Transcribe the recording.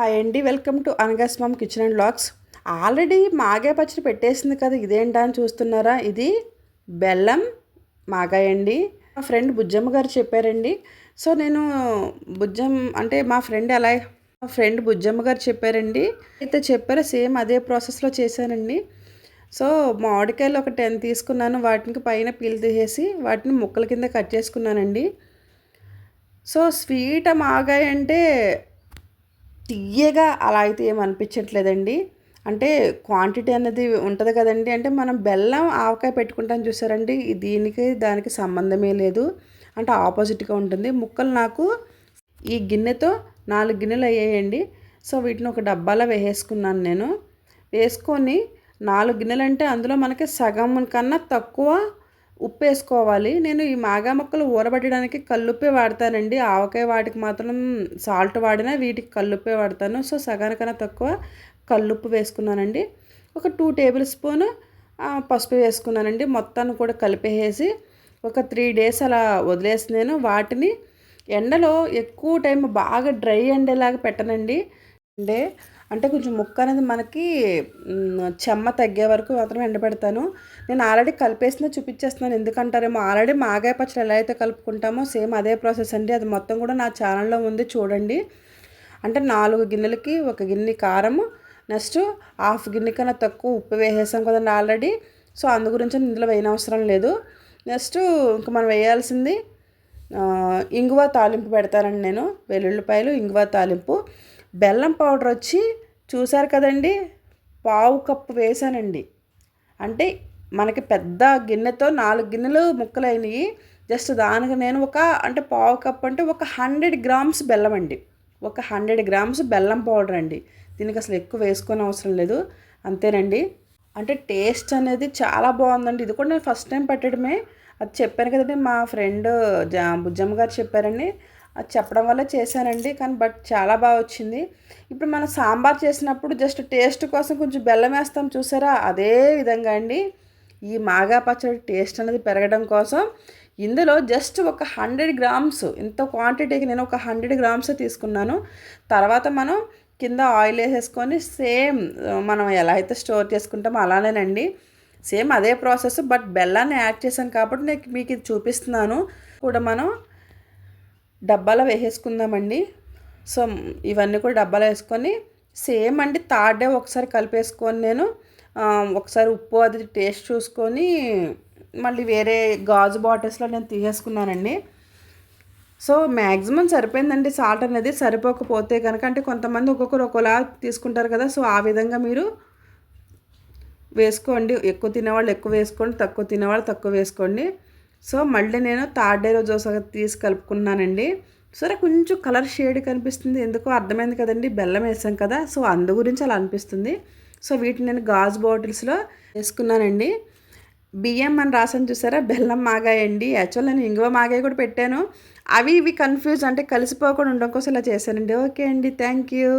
Hi అండి welcome to అనగాస్మామ్ kitchen and లాక్స్. ఆల్రెడీ మాగాయ పచ్చడి పెట్టేసింది కదా ఇదేంటా అని చూస్తున్నారా? ఇది బెల్లం మాగాయ అండి. మా ఫ్రెండ్ బుజ్జమ్మ గారు చెప్పారండి. సో నేను బుజ్జం అంటే మా ఫ్రెండ్ ఎలా మా ఫ్రెండ్ బుజ్జమ్మ గారు చెప్పారండి. అయితే చెప్పారు సేమ్ అదే ప్రాసెస్లో చేశానండి. సో మామిడికాయలు ఒక టెన్ తీసుకున్నాను వాటికి పైన పీల్ తీసేసి వాటిని ముక్కల కింద కట్ చేసుకున్నానండి. సో స్వీట్ మాగాయ అంటే తీయగా అలా అయితే ఏం అనిపించట్లేదండి. అంటే క్వాంటిటీ అనేది ఉంటుంది కదండి. అంటే మనం బెల్లం ఆవకాయ పెట్టుకుంటాం చూసారండి. దీనికి దానికి సంబంధమే లేదు. అంటే ఆపోజిట్గా ఉంటుంది. ముక్కలు నాకు ఈ గిన్నెతో నాలుగు గిన్నెలు అయ్యాయండి. సో వీటిని ఒక డబ్బాలో వేసేసుకున్నాను నేను. వేసుకొని నాలుగు గిన్నెలు అంటే అందులో మనకి సగం కన్నా తక్కువ ఉప్పు వేసుకోవాలి నేను ఈ మాగా మొక్కలు ఊరబెట్టడానికి కల్లుప్పే వాడతానండి. ఆవకాయ వాటికి మాత్రం సాల్ట్ వాడినా వీటికి కల్లుప్పే వాడతాను. సో సగానికన్నా తక్కువ కల్లుప్పు వేసుకున్నానండి. ఒక టూ టేబుల్ స్పూన్ పసుపు వేసుకున్నానండి. మొత్తాన్ని కూడా కలిపేసి ఒక త్రీ డేస్ అలా వదిలేసి నేను వాటిని ఎండలో ఎక్కువ టైం బాగా డ్రై ఎండేలాగా పెట్టనండి. అంటే అంటే కొంచెం ముక్క అనేది మనకి చెమ్మ తగ్గే వరకు మాత్రం ఎండబెడతాను. నేను ఆల్రెడీ కలిపేసిన చూపించేస్తున్నాను. ఎందుకంటారేమో ఆల్రెడీ మాగాయ పచ్చడి ఎలా అయితే కలుపుకుంటామో సేమ్ అదే ప్రాసెస్ అండి. అది మొత్తం కూడా నా ఛానల్లో ఉంది చూడండి. అంటే నాలుగు గిన్నెలకి ఒక గిన్నె కారము నెక్స్ట్ హాఫ్ గిన్నె కన్నా తక్కువ ఉప్పు వేసేసాం కదండి ఆల్రెడీ. సో అందు గురించి ఇందులో వేయనవసరం లేదు. నెక్స్ట్ ఇంకా మనం వేయాల్సింది ఇంగువ తాలింపు పెడతానండి నేను. వెల్లుల్లిపాయలు ఇంగువ తాలింపు. బెల్లం పౌడర్ వచ్చి చూసారు కదండి పావు కప్పు వేసానండి అంటే మనకి పెద్ద గిన్నెతో నాలుగు గిన్నెలు ముక్కలైనవి జస్ట్ దానికి నేను ఒక అంటే పావు కప్ అంటే ఒక హండ్రెడ్ గ్రామ్స్ బెల్లం అండి. ఒక హండ్రెడ్ గ్రామ్స్ బెల్లం పౌడర్ అండి. దీనికి అసలు ఎక్కువ వేసుకొని అవసరం లేదు. అంతేనండి. అంటే టేస్ట్ అనేది చాలా బాగుందండి. ఇది కూడా నేను ఫస్ట్ టైం పెట్టడమే. అది చెప్పాను కదండి మా ఫ్రెండ్ జా బుజ్జమ్మ గారు చెప్పారండి. అది చెప్పడం వల్ల చేశానండి. కానీ బట్ చాలా బాగా వచ్చింది. ఇప్పుడు మనం సాంబార్ చేసినప్పుడు జస్ట్ టేస్ట్ కోసం కొంచెం బెల్లం వేస్తాం చూసారా? అదే విధంగా అండి. ఈ మాగా పచ్చడి టేస్ట్ అనేది పెరగడం కోసం ఇందులో జస్ట్ ఒక హండ్రెడ్ గ్రామ్స్ ఇంత క్వాంటిటీకి నేను ఒక హండ్రెడ్ గ్రామ్స్ తీసుకున్నాను. తర్వాత మనం కింద ఆయిల్ వేసేసుకొని సేమ్ మనం ఎలా అయితే స్టోర్ చేసుకుంటామో అలానేనండి. సేమ్ అదే ప్రాసెస్ బట్ బెల్లాన్ని యాడ్ చేసాం కాబట్టి నేను మీకు ఇది చూపిస్తున్నాను. కూడా మనం డబ్బాలో వేసేసుకుందామండి. సో ఇవన్నీ కూడా డబ్బాలో వేసుకొని సేమ్ అండి థర్డ్ డే ఒకసారి కలిపేసుకొని నేను ఒకసారి ఉప్పు అది టేస్ట్ చూసుకొని మళ్ళీ వేరే గాజు బాటిల్స్లో నేను తీసేసుకున్నానండి. సో మ్యాక్సిమం సరిపోయిందండి సాల్ట్ అనేది. సరిపోకపోతే కనుక అంటే కొంతమంది ఒక్కొక్కరు ఒకలా తీసుకుంటారు కదా సో ఆ విధంగా మీరు వేసుకోండి. ఎక్కువ తినేవాళ్ళు ఎక్కువ వేసుకోండి తక్కువ తినేవాళ్ళు తక్కువ వేసుకోండి. సో మళ్ళీ నేను థర్డ్ డే రోజు ఒకసారి తీసి కలుపుకున్నానండి. సరే కొంచెం కలర్ షేడ్ కనిపిస్తుంది. ఎందుకో అర్థమైంది కదండి బెల్లం వేసాం కదా సో అందు గురించి అలా అనిపిస్తుంది. సో వీటిని నేను గాజు బాటిల్స్లో వేసుకున్నానండి. బియ్యం అని రాసాను చూసారా బెల్లం మాగాయండి. యాక్చువల్ నేను ఇంగువ మాగాయ కూడా పెట్టాను. అవి ఇవి కన్ఫ్యూజ్ అంటే కలిసిపోకుండా ఉండడం కోసం ఇలా చేశానండి. ఓకే అండి థ్యాంక్ యూ.